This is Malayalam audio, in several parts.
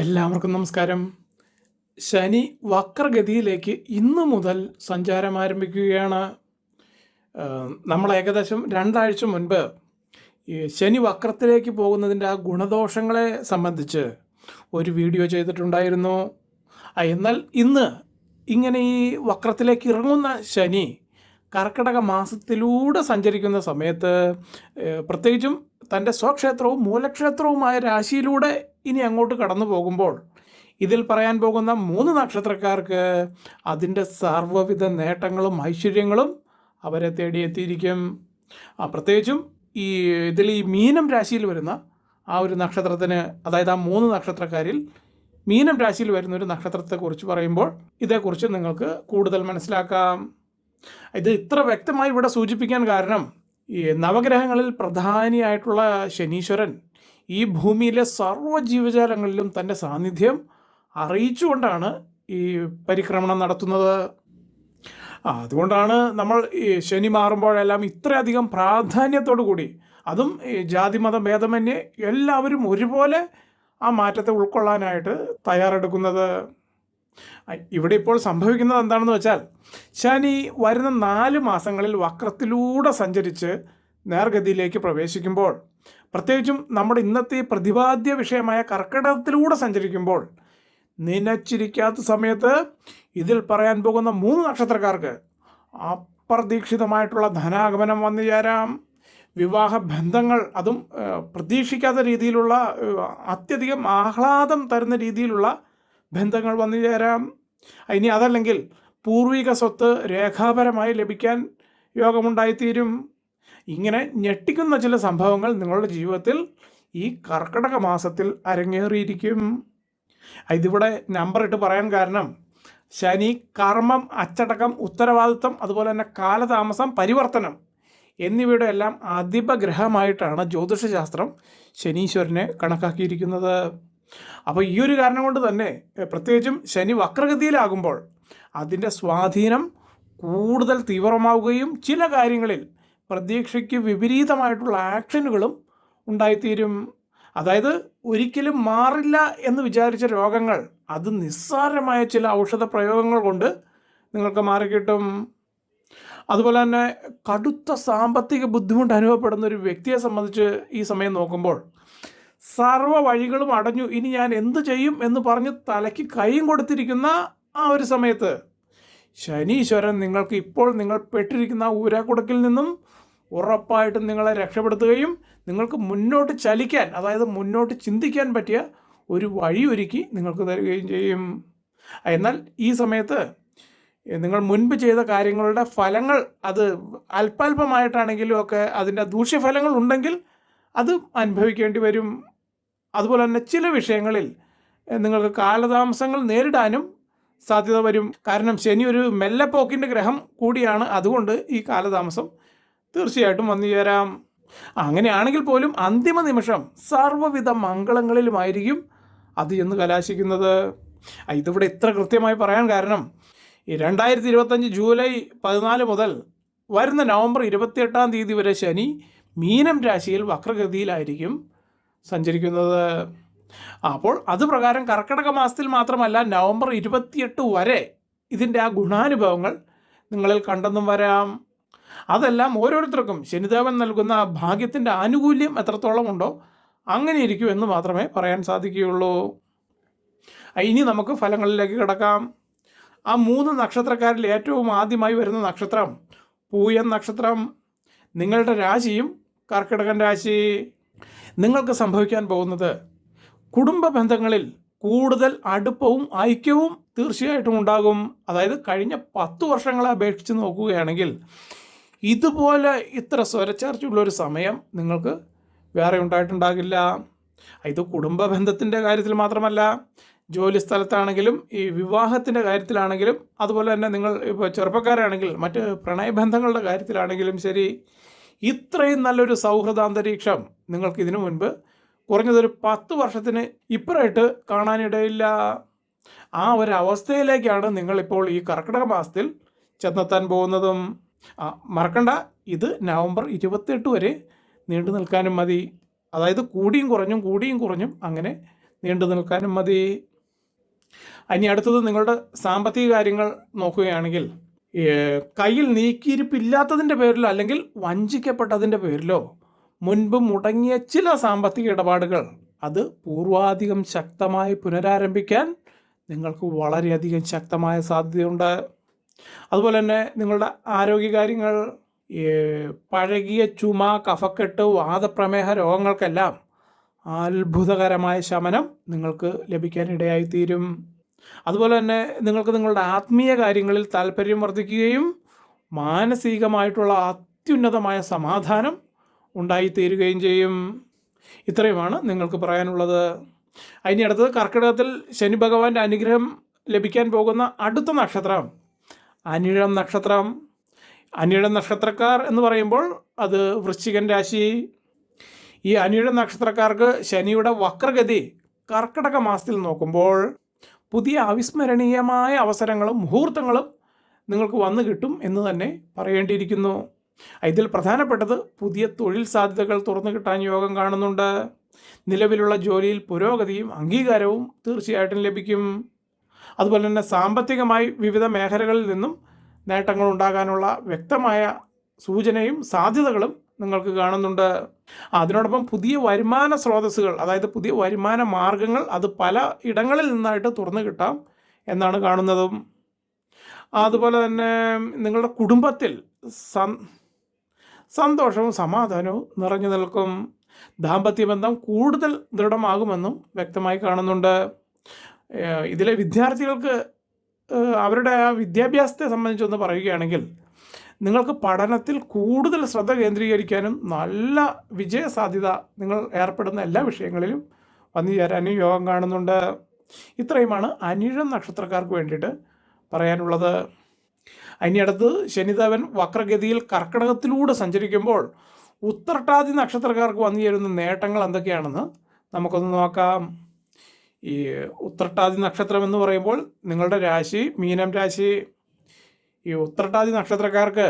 എല്ലാവർക്കും നമസ്കാരം. ശനി വക്രഗതിയിലേക്ക് ഇന്ന് മുതൽ സഞ്ചാരം ആരംഭിക്കുകയാണ്. നമ്മൾ ഏകദേശം രണ്ടാഴ്ച മുൻപ് ശനി വക്രത്തിലേക്ക് പോകുന്നതിന്റെ ആ ഗുണദോഷങ്ങളെ സംബന്ധിച്ച് ഒരു വീഡിയോ ചെയ്തിട്ടുണ്ടായിരുന്നു. എന്നാൽ ഇന്ന് ഇങ്ങനെ ഈ വക്രത്തിലേക്ക് ഇറങ്ങുന്ന ശനി കർക്കിടക മാസത്തിലൂടെ സഞ്ചരിക്കുന്ന സമയത്ത് പ്രത്യേകിച്ചും തന്റെ സ്വക്ഷേത്രവും മൂലക്ഷേത്രവുമായ രാശിയിലൂടെ ഇനി അങ്ങോട്ട് കടന്നു പോകുമ്പോൾ ഇതിൽ പറയാൻ പോകുന്ന മൂന്ന് നക്ഷത്രക്കാർക്ക് അതിന്റെ സർവവിധ നേട്ടങ്ങളും ഐശ്വര്യങ്ങളും അവരെ തേടിയെത്തിയിരിക്കും പ്രത്യേകിച്ചും ഈ ഇതിൽ ഈ മീനം രാശിയിൽ വരുന്ന ആ ഒരു നക്ഷത്രത്തിന് അതായത് ആ മൂന്ന് നക്ഷത്രക്കാരിൽ മീനം രാശിയിൽ വരുന്ന ഒരു നക്ഷത്രത്തെക്കുറിച്ച് പറയുമ്പോൾ ഇതേക്കുറിച്ച് നിങ്ങൾക്ക് കൂടുതൽ മനസ്സിലാക്കാം. ഇത് ഇത്ര വ്യക്തമായി ഇവിടെ സൂചിപ്പിക്കാൻ കാരണം ഈ നവഗ്രഹങ്ങളിൽ പ്രധാനിയായിട്ടുള്ള ശനീശ്വരൻ ഈ ഭൂമിയിലെ സർവ ജീവജാലങ്ങളിലും തന്റെ സാന്നിധ്യം അറിയിച്ചുകൊണ്ടാണ് ഈ പരിക്രമണം നടത്തുന്നത്. അതുകൊണ്ടാണ് നമ്മൾ ഈ ശനി മാറുമ്പോഴെല്ലാം ഇത്രയധികം പ്രാധാന്യത്തോടു കൂടി അതും ഈ ജാതിമത ഭേദമന്യേ എല്ലാവരും ഒരുപോലെ ആ മാറ്റത്തെ ഉൾക്കൊള്ളാനായിട്ട് തയ്യാറെടുക്കുന്നത്. ഇവിടെ ഇപ്പോൾ സംഭവിക്കുന്നത് എന്താണെന്ന് വെച്ചാൽ ശനി വരുന്ന നാല് മാസങ്ങളിൽ വക്രത്തിലൂടെ സഞ്ചരിച്ച് നേർഗതിയിലേക്ക് പ്രവേശിക്കുമ്പോൾ പ്രത്യേകിച്ചും നമ്മുടെ ഇന്നത്തെ പ്രതിപാദ്യ വിഷയമായ കർക്കിടകത്തിലൂടെ സഞ്ചരിക്കുമ്പോൾ നനച്ചിരിക്കാത്ത സമയത്ത് ഇതിൽ പറയാൻ പോകുന്ന മൂന്ന് നക്ഷത്രക്കാർക്ക് അപ്രതീക്ഷിതമായിട്ടുള്ള ധനാഗമനം വന്നു ചേരാം. വിവാഹ ബന്ധങ്ങൾ അതും പ്രതീക്ഷിക്കാത്ത രീതിയിലുള്ള അത്യധികം ആഹ്ലാദം തരുന്ന രീതിയിലുള്ള ബന്ധങ്ങൾ വന്നു ചേരാം. ഇനി അതല്ലെങ്കിൽ പൂർവിക സ്വത്ത് രേഖാപരമായി ലഭിക്കാൻ യോഗമുണ്ടായിത്തീരും. ഇങ്ങനെ ഞെട്ടിക്കുന്ന ചില സംഭവങ്ങൾ നിങ്ങളുടെ ജീവിതത്തിൽ ഈ കർക്കിടക മാസത്തിൽ അരങ്ങേറിയിരിക്കും. ഇതിവിടെ നമ്പർ ഇട്ട് പറയാൻ കാരണം ശനി കർമ്മം അച്ചടക്കം ഉത്തരവാദിത്വം അതുപോലെ തന്നെ കാലതാമസം പരിവർത്തനം എന്നിവയുടെ എല്ലാം അധിപഗ്രഹമായിട്ടാണ് ജ്യോതിഷശാസ്ത്രം ശനീശ്വരനെ കണക്കാക്കിയിരിക്കുന്നത്. അപ്പോൾ ഈ ഒരു കാരണം കൊണ്ട് തന്നെ പ്രത്യേകിച്ചും ശനി വക്രഗതിയിലാകുമ്പോൾ അതിന്റെ സ്വാധീനം കൂടുതൽ തീവ്രമാവുകയും ചില കാര്യങ്ങളിൽ പ്രതീക്ഷയ്ക്ക് വിപരീതമായിട്ടുള്ള ആക്ഷനുകളും ഉണ്ടായിത്തീരും. അതായത് ഒരിക്കലും മാറില്ല എന്ന് വിചാരിച്ച രോഗങ്ങൾ അത് നിസ്സാരമായ ചില ഔഷധ പ്രയോഗങ്ങൾ കൊണ്ട് നിങ്ങൾക്ക് മാറിക്കിട്ടും. അതുപോലെ തന്നെ കടുത്ത സാമ്പത്തിക ബുദ്ധിമുട്ട് അനുഭവപ്പെടുന്ന ഒരു വ്യക്തിയെ സംബന്ധിച്ച് ഈ സമയം നോക്കുമ്പോൾ സർവ വഴികളും അടഞ്ഞു ഇനി ഞാൻ എന്ത് ചെയ്യും എന്ന് പറഞ്ഞ് തലയ്ക്ക് കൈയും കൊടുത്തിരിക്കുന്ന ആ ഒരു സമയത്ത് ശനീശ്വരൻ നിങ്ങൾക്ക് ഇപ്പോൾ നിങ്ങൾ പെട്ടിരിക്കുന്ന ഊരാക്കുടക്കിൽ നിന്നും ഉറപ്പായിട്ടും നിങ്ങളെ രക്ഷപ്പെടുത്തുകയും നിങ്ങൾക്ക് മുന്നോട്ട് ചലിക്കാൻ അതായത് മുന്നോട്ട് ചിന്തിക്കാൻ പറ്റിയ ഒരു വഴി ഒരുക്കി നിങ്ങൾക്ക് തരികയും ചെയ്യും. എന്നാൽ ഈ സമയത്ത് നിങ്ങൾ മുൻപ് ചെയ്ത കാര്യങ്ങളുടെ ഫലങ്ങൾ അത് അല്പാൽപമായിട്ടാണെങ്കിലും ഒക്കെ അതിന്റെ ദൂഷ്യഫലങ്ങൾ ഉണ്ടെങ്കിൽ അത് അനുഭവിക്കേണ്ടി വരും. അതുപോലെ തന്നെ ചില വിഷയങ്ങളിൽ നിങ്ങൾക്ക് കാലതാമസങ്ങൾ നേരിടാനും സാധ്യത വരും. കാരണം ശനി ഒരു മെല്ലപ്പോക്കിന്റെ ഗ്രഹം കൂടിയാണ്. അതുകൊണ്ട് ഈ കാലതാമസം തീർച്ചയായിട്ടും വന്നു ചേരാം. അങ്ങനെയാണെങ്കിൽ പോലും അന്തിമ നിമിഷം സർവവിധ മംഗളങ്ങളിലുമായിരിക്കും അത് എന്ന് കലാശിക്കുന്നത്. ഇതിവിടെ ഇത്ര കൃത്യമായി പറയാൻ കാരണം ഈ രണ്ടായിരത്തി ഇരുപത്തഞ്ച് ജൂലൈ പതിനാല് മുതൽ വരുന്ന നവംബർ ഇരുപത്തിയെട്ടാം തീയതി വരെ ശനി മീനം രാശിയിൽ വക്രഗതിയിലായിരിക്കും സഞ്ചരിക്കുന്നത്. അപ്പോൾ അത് പ്രകാരം കർക്കിടക മാസത്തിൽ മാത്രമല്ല നവംബർ ഇരുപത്തിയെട്ട് വരെ ഇതിന്റെ ആ ഗുണാനുഭവങ്ങൾ നിങ്ങളിൽ കണ്ടെന്നും വരാം. അതെല്ലാം ഓരോരുത്തർക്കും ശനിദേവൻ നൽകുന്ന ഭാഗ്യത്തിന്റെ ആനുകൂല്യം എത്രത്തോളം ഉണ്ടോ അങ്ങനെ ഇരിക്കും എന്ന് മാത്രമേ പറയാൻ സാധിക്കുകയുള്ളൂ. ഇനി നമുക്ക് ഫലങ്ങളിലേക്ക് കിടക്കാം. ആ മൂന്ന് നക്ഷത്രക്കാരിൽ ഏറ്റവും ആദ്യമായി വരുന്ന നക്ഷത്രം പൂയൻ നക്ഷത്രം. നിങ്ങളുടെ രാശിയും കർക്കിടകൻ രാശി. നിങ്ങൾക്ക് സംഭവിക്കാൻ പോകുന്നത് കുടുംബ ബന്ധങ്ങളിൽ കൂടുതൽ അടുപ്പവും ഐക്യവും തീർച്ചയായിട്ടും ഉണ്ടാകും. അതായത് കഴിഞ്ഞ പത്ത് വർഷങ്ങളെ അപേക്ഷിച്ച് നോക്കുകയാണെങ്കിൽ ഇതുപോലെ ഇത്ര സ്വരച്ചേർച്ചയുള്ളൊരു സമയം നിങ്ങൾക്ക് വേറെ ഉണ്ടായിട്ടുണ്ടാകില്ല. ഇത് കുടുംബ ബന്ധത്തിന്റെ കാര്യത്തിൽ മാത്രമല്ല ജോലി സ്ഥലത്താണെങ്കിലും ഈ വിവാഹത്തിന്റെ കാര്യത്തിലാണെങ്കിലും അതുപോലെ തന്നെ നിങ്ങൾ ഇപ്പോൾ ചെറുപ്പക്കാരാണെങ്കിൽ മറ്റ് പ്രണയബന്ധങ്ങളുടെ കാര്യത്തിലാണെങ്കിലും ശരി ഇത്രയും നല്ലൊരു സൗഹൃദാന്തരീക്ഷം നിങ്ങൾക്ക് ഇതിനു മുൻപ് കുറഞ്ഞതൊരു പത്ത് വർഷത്തിന് ഇപ്പുറമായിട്ട് കാണാനിടയില്ല. ആ ഒരു അവസ്ഥയിലേക്കാണ് നിങ്ങളിപ്പോൾ ഈ കർക്കിടക മാസത്തിൽ ചെന്നെത്താൻ പോകുന്നതും. മറക്കണ്ട. ഇത് നവംബർ ഇരുപത്തെട്ട് വരെ നീണ്ടു നിൽക്കാനും മതി. അതായത് കൂടിയും കുറഞ്ഞും കൂടിയും കുറഞ്ഞും അങ്ങനെ നീണ്ടു നിൽക്കാനും മതി. ഇനി അടുത്തത് നിങ്ങളുടെ സാമ്പത്തിക കാര്യങ്ങൾ നോക്കുകയാണെങ്കിൽ കയ്യിൽ നീക്കിയിരിപ്പില്ലാത്തതിന്റെ പേരിലോ അല്ലെങ്കിൽ വഞ്ചിക്കപ്പെട്ടതിന്റെ പേരിലോ മുൻപ് മുടങ്ങിയ ചില സാമ്പത്തിക ഇടപാടുകൾ അത് പൂർവാധികം ശക്തമായി പുനരാരംഭിക്കാൻ നിങ്ങൾക്ക് വളരെയധികം ശക്തമായ സാധ്യതയുണ്ട്. അതുപോലെ തന്നെ നിങ്ങളുടെ ആരോഗ്യകാര്യങ്ങൾ പഴകിയ ചുമ കഫക്കെട്ട് വാദപ്രമേഹ രോഗങ്ങൾക്കെല്ലാം അത്ഭുതകരമായ ശമനം നിങ്ങൾക്ക് ലഭിക്കാനിടയായിത്തീരും അതുപോലെ തന്നെ നിങ്ങൾക്ക് നിങ്ങളുടെ ആത്മീയ കാര്യങ്ങളിൽ താല്പര്യം വർദ്ധിക്കുകയും മാനസികമായിട്ടുള്ള അത്യുന്നതമായ സമാധാനം ഉണ്ടായിത്തീരുകയും ചെയ്യും. ഇത്രയുമാണ് നിങ്ങൾക്ക് പറയാനുള്ളത്. അതിന് അടുത്തത് കർക്കിടകത്തിൽ ശനി ഭഗവാന്റെ അനുഗ്രഹം ലഭിക്കാൻ പോകുന്ന അടുത്ത നക്ഷത്രം. അനിഴം നക്ഷത്രം. അനിഴം നക്ഷത്രക്കാർ എന്ന് പറയുമ്പോൾ അത് വൃശ്ചികൻ രാശി. ഈ അനിഴം നക്ഷത്രക്കാർക്ക് ശനിയുടെ വക്രഗതി കർക്കിടക മാസത്തിൽ നോക്കുമ്പോൾ പുതിയ അവിസ്മരണീയമായ അവസരങ്ങളും മുഹൂർത്തങ്ങളും നിങ്ങൾക്ക് വന്നു കിട്ടും എന്ന് തന്നെ പറയേണ്ടിയിരിക്കുന്നു. ഇതിൽ പ്രധാനപ്പെട്ടത് പുതിയ തൊഴിൽ സാധ്യതകൾ തുറന്നു കിട്ടാൻ യോഗം കാണുന്നുണ്ട്. നിലവിലുള്ള ജോലിയിൽ പുരോഗതിയും അംഗീകാരവും തീർച്ചയായിട്ടും ലഭിക്കും. അതുപോലെ തന്നെ സാമ്പത്തികമായി വിവിധ മേഖലകളിൽ നിന്നും നേട്ടങ്ങൾ ഉണ്ടാകാനുള്ള വ്യക്തമായ സൂചനയും സാധ്യതകളും നിങ്ങൾക്ക് കാണുന്നുണ്ട്. അതിനോടൊപ്പം പുതിയ വരുമാന സ്രോതസ്സുകൾ അതായത് പുതിയ വരുമാന മാർഗങ്ങൾ അത് പല ഇടങ്ങളിൽ നിന്നായിട്ട് തുറന്നു കിട്ടാം എന്നാണ് കാണുന്നതും. അതുപോലെ തന്നെ നിങ്ങളുടെ കുടുംബത്തിൽ സന്തോഷവും സമാധാനവും നിറഞ്ഞു നിൽക്കും. ദാമ്പത്യബന്ധം കൂടുതൽ ദൃഢമാകുമെന്നും വ്യക്തമായി കാണുന്നുണ്ട്. ഇതിലെ വിദ്യാർത്ഥികൾക്ക് അവരുടെ ആ വിദ്യാഭ്യാസത്തെ സംബന്ധിച്ചൊന്ന് പറയുകയാണെങ്കിൽ നിങ്ങൾക്ക് പഠനത്തിൽ കൂടുതൽ ശ്രദ്ധ കേന്ദ്രീകരിക്കാനും നല്ല വിജയ സാധ്യത നിങ്ങൾ ഏർപ്പെടുന്ന എല്ലാ വിഷയങ്ങളിലും വന്നു ചേരാനും യോഗം കാണുന്നുണ്ട്. ഇത്രയുമാണ് അനിഴം നക്ഷത്രക്കാർക്ക് വേണ്ടിയിട്ട് പറയാനുള്ളത്. അതിനടുത്ത് ശനിദേവൻ വക്രഗതിയിൽ കർക്കിടകത്തിലൂടെ സഞ്ചരിക്കുമ്പോൾ ഉത്തരട്ടാതി നക്ഷത്രക്കാർക്ക് വന്നു ചേരുന്ന നേട്ടങ്ങൾ എന്തൊക്കെയാണെന്ന് നമുക്കൊന്ന് നോക്കാം. ഈ ഉത്രട്ടാതി നക്ഷത്രം എന്ന് പറയുമ്പോൾ നിങ്ങളുടെ രാശി മീനം രാശി. ഈ ഉത്രട്ടാതി നക്ഷത്രക്കാർക്ക്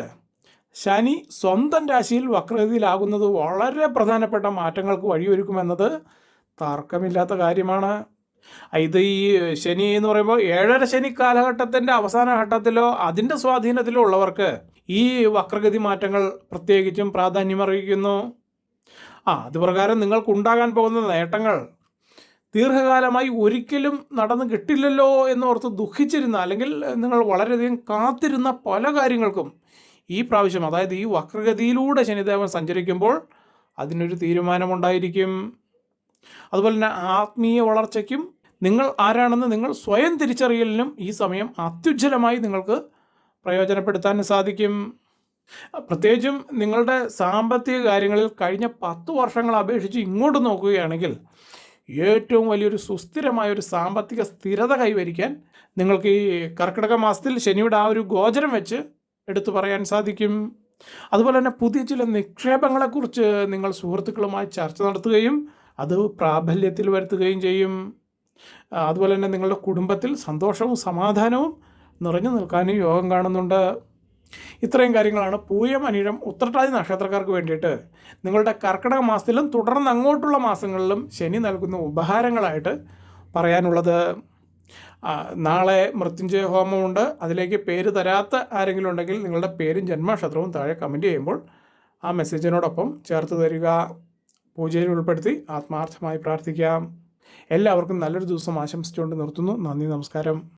ശനി സ്വന്തം രാശിയിൽ വക്രഗതിയിലാകുന്നത് വളരെ പ്രധാനപ്പെട്ട മാറ്റങ്ങൾക്ക് വഴിയൊരുക്കുമെന്നത് തർക്കമില്ലാത്ത കാര്യമാണ്. ഇത് ഈ ശനി എന്ന് പറയുമ്പോൾ ഏഴര ശനി കാലഘട്ടത്തിന്റെ അവസാന ഘട്ടത്തിലോ അതിന്റെ സ്വാധീനത്തിലോ ഉള്ളവർക്ക് ഈ വക്രഗതി മാറ്റങ്ങൾ പ്രത്യേകിച്ചും പ്രാധാന്യമറിയിക്കുന്നു ആ അതുപ്രകാരം നിങ്ങൾക്കുണ്ടാകാൻ പോകുന്ന നേട്ടങ്ങൾ ദീർഘകാലമായി ഒരിക്കലും നടന്നു കിട്ടില്ലല്ലോ എന്നോർത്ത് ദുഃഖിച്ചിരുന്ന അല്ലെങ്കിൽ നിങ്ങൾ വളരെയധികം കാത്തിരുന്ന പല കാര്യങ്ങൾക്കും ഈ പ്രാവശ്യം അതായത് ഈ വക്രഗതിയിലൂടെ ശനിദേവൻ സഞ്ചരിക്കുമ്പോൾ അതിനൊരു തീരുമാനമുണ്ടായിരിക്കും. അതുപോലെ തന്നെ ആത്മീയ വളർച്ചയ്ക്കും നിങ്ങൾ ആരാണെന്ന് നിങ്ങൾ സ്വയം തിരിച്ചറിയലിനും ഈ സമയം അത്യുജ്വലമായി നിങ്ങൾക്ക് പ്രയോജനപ്പെടുത്താൻ സാധിക്കും. പ്രത്യേകിച്ചും നിങ്ങളുടെ സാമ്പത്തിക കാര്യങ്ങളിൽ കഴിഞ്ഞ പത്ത് വർഷങ്ങൾ അപേക്ഷിച്ച് ഇങ്ങോട്ട് നോക്കുകയാണെങ്കിൽ ഏറ്റവും വലിയൊരു സുസ്ഥിരമായ ഒരു സാമ്പത്തിക സ്ഥിരത കൈവരിക്കാൻ നിങ്ങൾക്ക് ഈ കർക്കിടക മാസത്തിൽ ശനിയുടെ ആ ഒരു ഗോചരം വെച്ച് എടുത്തു പറയാൻ സാധിക്കും. അതുപോലെ തന്നെ പുതിയ ചില നിക്ഷേപങ്ങളെക്കുറിച്ച് നിങ്ങൾ സുഹൃത്തുക്കളുമായി ചർച്ച നടത്തുകയും അത് പ്രാബല്യത്തിൽ വരുത്തുകയും ചെയ്യും. അതുപോലെ തന്നെ നിങ്ങളുടെ കുടുംബത്തിൽ സന്തോഷവും സമാധാനവും നിറഞ്ഞു നിൽക്കാനും യോഗം കാണുന്നുണ്ട്. ഇത്രയും കാര്യങ്ങളാണ് പൂയം അനിഴം ഉത്രട്ടാതി നക്ഷത്രക്കാർക്ക് വേണ്ടിയിട്ട് നിങ്ങളുടെ കർക്കിടക മാസത്തിലും തുടർന്ന് അങ്ങോട്ടുള്ള മാസങ്ങളിലും ശനി നൽകുന്ന ഉപഹാരങ്ങളായിട്ട് പറയാനുള്ളത്. നാളെ മൃത്യുഞ്ജയ ഹോമമുണ്ട്. അതിലേക്ക് പേര് തരാത്ത ആരെങ്കിലും ഉണ്ടെങ്കിൽ നിങ്ങളുടെ പേരും ജന്മനക്ഷത്രവും താഴെ കമന്റ് ചെയ്യുമ്പോൾ ആ മെസ്സേജിനോടൊപ്പം ചേർത്ത് തരിക. പൂജയിൽ ഉൾപ്പെടുത്തി ആത്മാർത്ഥമായി പ്രാർത്ഥിക്കാം. എല്ലാവർക്കും നല്ലൊരു ദിവസം ആശംസിച്ചുകൊണ്ട് നിർത്തുന്നു. നന്ദി നമസ്കാരം.